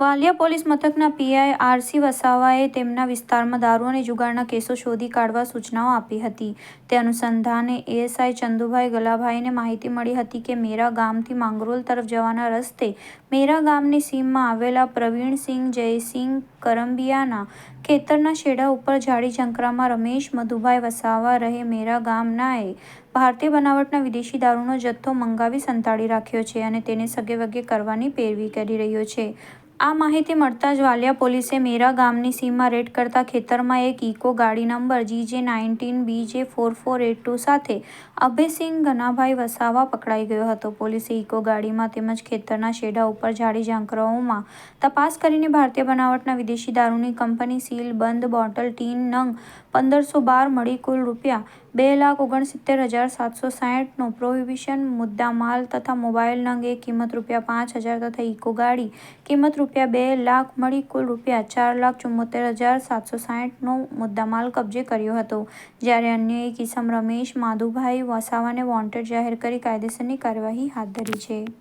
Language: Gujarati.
વાલિયા પોલીસ મથકના પીઆઈ આરસી વસાવાએ તેમના વિસ્તારમાં દારૂ અને જુગારના કેસો શોધી કાઢવા સૂચનાઓ આપી હતી. તે અનુસંધાને એએસઆઈ ચંદુભાઈ ગલાભાઈને માહિતી મળી હતી કે મેરા ગામથી માંગરોલ તરફ જવાના રસ્તે મેરા ગામની સીમમાં આવેલા પ્રવીણસિંહ જયસિંહ કરંબિયાના ખેતરના શેડા ઉપર ઝાડી ઝંકરામાં રમેશ મધુભાઈ વસાવા રહે મેરા ગામનાએ ભારતીય બનાવટના વિદેશી દારૂનો જથ્થો મંગાવી સંતાડી રાખ્યો છે અને તેને સગેવગે કરવાની પેરવી કરી રહ્યો છે. આ માહિતી મળતા જ વાલિયા પોલીસે મેરા ગામની સીમમાં રેડ કરતા ખેતરમાં એક ઇકો ગાડી number GJ nineteen BJ four four eight two સાથે અભયસિંહ ઘનાભાઈ વસાવા પકડાઈ ગયો હતો. પોલીસે ઇકો ગાડીમાં તેમજ ખેતરના શેઢા ઉપર ઝાડી ઝાંકરાઓમાં તપાસ કરીને ભારતીય બનાવટના વિદેશી દારૂની કંપની સીલ બંધ બોટલ ટીન નંગ પંદરસો બાર મળી કુલ રૂપિયા બે લાખ ઓગણસિત્તેર હજાર સાતસો સાહીઠનો પ્રોહિબિશન, મુદ્દામાલ તથા મોબાઈલ નંગ એક કિંમત રૂપિયા પાંચ હજાર તથા ઇકો ગાડી કિંમત રૂપિયા બે લાખ મળી, કુલ રૂપિયા ચાર લાખ ચુમ્મોતેર હજાર સાતસો સાઠનો મુદ્દામાલ કબજે કર્યો હતો. જ્યારે અન્ય એક ઇસમ રમેશ, માધુભાઈ વસાવાને વોન્ટેડ જાહેર કરી કાયદેસરની કાર્યવાહી હાથ ધરી છે.